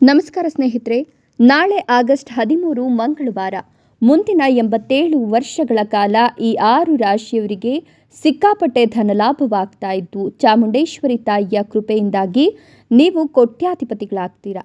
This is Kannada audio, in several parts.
ನಮಸ್ಕಾರ ಸ್ನೇಹಿತರೆ, ನಾಳೆ ಆಗಸ್ಟ್ ಹದಿಮೂರು ಮಂಗಳವಾರ, ಮುಂದಿನ ಎಂಬತ್ತೇಳು ವರ್ಷಗಳ ಕಾಲ ಈ ಆರು ರಾಶಿಯವರಿಗೆ ಸಿಕ್ಕಾಪಟ್ಟೆ ಧನಲಾಭವಾಗ್ತಾ ಇದ್ದು, ಚಾಮುಂಡೇಶ್ವರಿ ತಾಯಿಯ ಕೃಪೆಯಿಂದಾಗಿ ನೀವು ಕೋಟ್ಯಾಧಿಪತಿಗಳಾಗ್ತೀರಾ?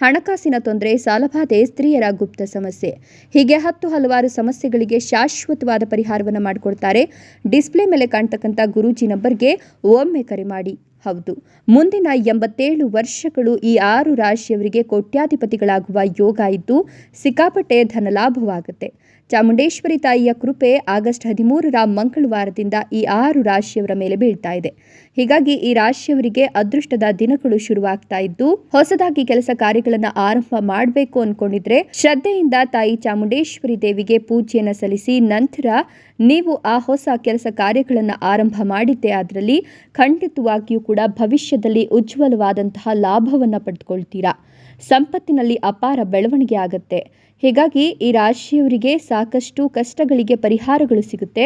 ಹಣಕಾಸಿನ ತೊಂದರೆ ಸಾಲಬಾಧೆ ಸ್ತ್ರೀಯರ ಗುಪ್ತ ಸಮಸ್ಯೆ. ಹೀಗೆ ಹತ್ತು ಹಲವಾರು ಸಮಸ್ಯೆಗಳಿಗೆ ಶಾಶ್ವತವಾದ ಪರಿಹಾರವನ್ನು ಮಾಡಿಕೊಡ್ತಾರೆ. ಡಿಸ್ಪ್ಲೇ ಮೇಲೆ ಕಾಣ್ತಕ್ಕಂಥ ಗುರೂಜಿ ನಂಬರ್ಗೆ ಒಮ್ಮೆ ಕರೆ ಮಾಡಿ. ಹೌದು, ಮುಂದಿನ ಎಂಬತ್ತೇಳು ವರ್ಷಗಳು ಈ ಆರು ರಾಶಿಯವರಿಗೆ ಕೋಟ್ಯಾಧಿಪತಿಗಳಾಗುವ ಯೋಗ ಇದ್ದು ಸಿಕ್ಕಾಪಟ್ಟೆ ಧನಲಾಭವಾಗುತ್ತೆ. ಚಾಮುಂಡೇಶ್ವರಿ ತಾಯಿಯ ಕೃಪೆ ಆಗಸ್ಟ್ ಹದಿಮೂರರ ಮಂಗಳವಾರದಿಂದ ಈ ಆರು ರಾಶಿಯವರ ಮೇಲೆ ಬೀಳ್ತಾ ಇದೆ. ಹೀಗಾಗಿ ಈ ರಾಶಿಯವರಿಗೆ ಅದೃಷ್ಟದ ದಿನಗಳು ಶುರುವಾಗ್ತಾ ಇದ್ದು, ಹೊಸದಾಗಿ ಕೆಲಸ ಕಾರ್ಯಗಳನ್ನು ಆರಂಭ ಮಾಡಬೇಕು ಅನ್ಕೊಂಡಿದ್ರೆ, ಶ್ರದ್ಧೆಯಿಂದ ತಾಯಿ ಚಾಮುಂಡೇಶ್ವರಿ ದೇವಿಗೆ ಪೂಜೆಯನ್ನು ಸಲ್ಲಿಸಿ ನಂತರ ನೀವು ಆ ಹೊಸ ಕೆಲಸ ಕಾರ್ಯಗಳನ್ನು ಆರಂಭ ಮಾಡಿದ್ದೆ ಅದರಲ್ಲಿ ಖಂಡಿತವಾಗಿಯೂ ಕೂಡ ಭವಿಷ್ಯದಲ್ಲಿ ಉಜ್ವಲವಾದಂತಹ ಲಾಭವನ್ನು ಪಡೆದುಕೊಳ್ತೀರಾ ಸಂಪತ್ತಿನಲ್ಲಿ ಅಪಾರ ಬೆಳವಣಿಗೆ ಆಗುತ್ತೆ. ಹೀಗಾಗಿ ಈ ರಾಶಿಯವರಿಗೆ ಸಾಕಷ್ಟು ಕಷ್ಟಗಳಿಗೆ ಪರಿಹಾರಗಳು ಸಿಗುತ್ತೆ.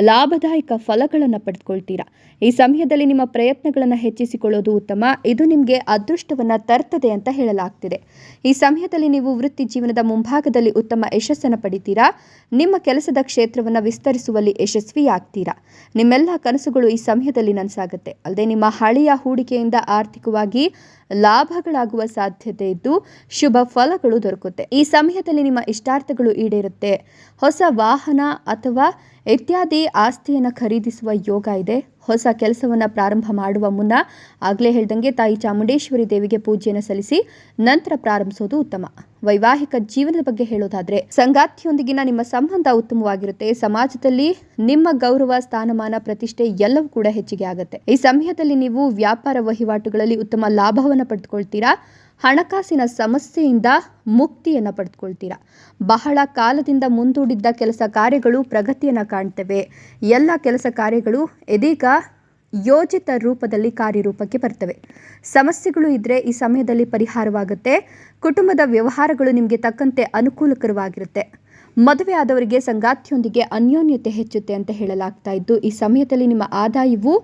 ಲಾಭದಾಯಕ ಫಲಗಳನ್ನು ಪಡೆದುಕೊಳ್ತೀರಾ ಈ ಸಮಯದಲ್ಲಿ ನಿಮ್ಮ ಪ್ರಯತ್ನಗಳನ್ನು ಹೆಚ್ಚಿಸಿಕೊಳ್ಳೋದು ಉತ್ತಮ. ಇದು ನಿಮಗೆ ಅದೃಷ್ಟವನ್ನು ತರ್ತದೆ ಅಂತ ಹೇಳಲಾಗ್ತಿದೆ. ಈ ಸಮಯದಲ್ಲಿ ನೀವು ವೃತ್ತಿ ಜೀವನದ ಮುಂಭಾಗದಲ್ಲಿ ಉತ್ತಮ ಯಶಸ್ಸನ್ನು ಪಡಿತೀರಾ. ನಿಮ್ಮ ಕೆಲಸದ ಕ್ಷೇತ್ರವನ್ನು ವಿಸ್ತರಿಸುವಲ್ಲಿ ಯಶಸ್ವಿಯಾಗ್ತೀರಾ. ನಿಮ್ಮೆಲ್ಲ ಕನಸುಗಳು ಈ ಸಮಯದಲ್ಲಿ ನನಸಾಗುತ್ತೆ. ಅಲ್ಲದೆ ನಿಮ್ಮ ಹಳೆಯ ಹೂಡಿಕೆಯಿಂದ ಆರ್ಥಿಕವಾಗಿ ಲಾಭಗಳಾಗುವ ಸಾಧ್ಯತೆ ಇದ್ದು ಶುಭ ಫಲಗಳು ದೊರಕುತ್ತೆ. ಈ ಸಮಯದಲ್ಲಿ ನಿಮ್ಮ ಇಷ್ಟಾರ್ಥಗಳು ಈಡೇರುತ್ತೆ. ಹೊಸ ವಾಹನ ಅಥವಾ ಇತ್ಯಾದಿ ಆಸ್ತಿಯನ್ನು ಖರೀದಿಸುವ ಯೋಗ ಇದೆ. ಹೊಸ ಕೆಲಸವನ್ನು ಪ್ರಾರಂಭ ಮಾಡುವ ಮುನ್ನ ಆಗಲೇ ಹೇಳ್ದಂಗೆ ತಾಯಿ ಚಾಮುಂಡೇಶ್ವರಿ ದೇವಿಗೆ ಪೂಜೆಯನ್ನು ಸಲ್ಲಿಸಿ ನಂತರ ಪ್ರಾರಂಭಿಸೋದು ಉತ್ತಮ. ವೈವಾಹಿಕ ಜೀವನದ ಬಗ್ಗೆ ಹೇಳೋದಾದ್ರೆ ಸಂಗಾತಿಯೊಂದಿಗಿನ ನಿಮ್ಮ ಸಂಬಂಧ ಉತ್ತಮವಾಗಿರುತ್ತೆ. ಸಮಾಜದಲ್ಲಿ ನಿಮ್ಮ ಗೌರವ, ಸ್ಥಾನಮಾನ, ಪ್ರತಿಷ್ಠೆ ಎಲ್ಲವೂ ಕೂಡ ಹೆಚ್ಚಿಗೆ ಆಗುತ್ತೆ. ಈ ಸಮಯದಲ್ಲಿ ನೀವು ವ್ಯಾಪಾರ ವಹಿವಾಟುಗಳಲ್ಲಿ ಉತ್ತಮ ಲಾಭವನ್ನು ಪಡೆದುಕೊಳ್ತೀರಾ? ಹಣಕಾಸಿನ ಸಮಸ್ಯೆಯಿಂದ ಮುಕ್ತಿಯನ್ನು ಪಡೆದುಕೊಳ್ತೀರಾ? ಬಹಳ ಕಾಲದಿಂದ ಮುಂದೂಡಿದ್ದ ಕೆಲಸ ಕಾರ್ಯಗಳು ಪ್ರಗತಿಯನ್ನು ಕಾಣ್ತವೆ. ಎಲ್ಲ ಕೆಲಸ ಕಾರ್ಯಗಳು ಇದೀಗ ಯೋಜಿತ ರೂಪದಲ್ಲಿ ಕಾರ್ಯರೂಪಕ್ಕೆ ಬರ್ತವೆ. ಸಮಸ್ಯೆಗಳು ಇದ್ದರೆ ಈ ಸಮಯದಲ್ಲಿ ಪರಿಹಾರವಾಗುತ್ತೆ. ಕುಟುಂಬದ ವ್ಯವಹಾರಗಳು ನಿಮಗೆ ತಕ್ಕಂತೆ ಅನುಕೂಲಕರವಾಗಿರುತ್ತೆ. ಮದುವೆ ಆದವರಿಗೆ ಸಂಗಾತಿಯೊಂದಿಗೆ ಅನ್ಯೋನ್ಯತೆ ಹೆಚ್ಚುತ್ತೆ ಅಂತ ಹೇಳಲಾಗ್ತಾ ಇದ್ದು, ಈ ಸಮಯದಲ್ಲಿ ನಿಮ್ಮ ಆದಾಯವು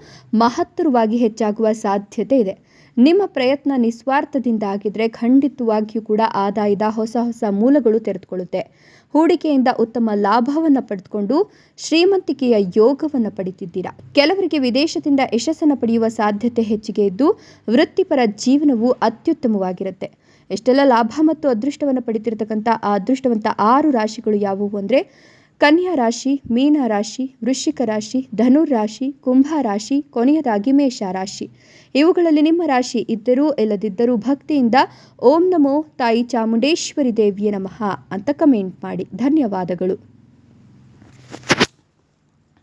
ಮಹತ್ತರವಾಗಿ ಹೆಚ್ಚಾಗುವ ಸಾಧ್ಯತೆ ಇದೆ. ನಿಮ್ಮ ಪ್ರಯತ್ನ ನಿಸ್ವಾರ್ಥದಿಂದ ಆಗಿದ್ರೆ ಖಂಡಿತವಾಗಿಯೂ ಕೂಡ ಆದಾಯದ ಹೊಸ ಹೊಸ ಮೂಲಗಳು ತೆರೆದುಕೊಳ್ಳುತ್ತೆ. ಹೂಡಿಕೆಯಿಂದ ಉತ್ತಮ ಲಾಭವನ್ನು ಪಡೆದುಕೊಂಡು ಶ್ರೀಮಂತಿಕೆಯ ಯೋಗವನ್ನು ಪಡಿತಿದ್ದೀರಾ. ಕೆಲವರಿಗೆ ವಿದೇಶದಿಂದ ಯಶಸ್ಸನ್ನು ಪಡೆಯುವ ಸಾಧ್ಯತೆ ಹೆಚ್ಚಿಗೆ ಇದ್ದು ವೃತ್ತಿಪರ ಜೀವನವು ಅತ್ಯುತ್ತಮವಾಗಿರುತ್ತೆ. ಎಷ್ಟೆಲ್ಲ ಲಾಭ ಮತ್ತು ಅದೃಷ್ಟವನ್ನು ಪಡಿತಿರ್ತಕ್ಕಂಥ ಆ ಅದೃಷ್ಟವಂತ ಆರು ರಾಶಿಗಳು ಯಾವುವು ಅಂದರೆ ಕನ್ಯಾ ರಾಶಿ, ಮೀನ ರಾಶಿ, ವೃಶ್ಚಿಕ ರಾಶಿ, ಧನುರ್ ರಾಶಿ, ಕುಂಭ ರಾಶಿ, ಕೊನೆಯದಾಗಿ ಮೇಷ ರಾಶಿ. ಇವುಗಳಲ್ಲಿ ನಿಮ್ಮ ರಾಶಿ ಇದ್ದರೂ ಇಲ್ಲದಿದ್ದರೂ ಭಕ್ತಿಯಿಂದ ಓಂ ನಮೋ ತಾಯಿ ಚಾಮುಂಡೇಶ್ವರಿ ದೇವಿಯ ನಮಃ ಅಂತ ಕಮೆಂಟ್ ಮಾಡಿ. ಧನ್ಯವಾದಗಳು.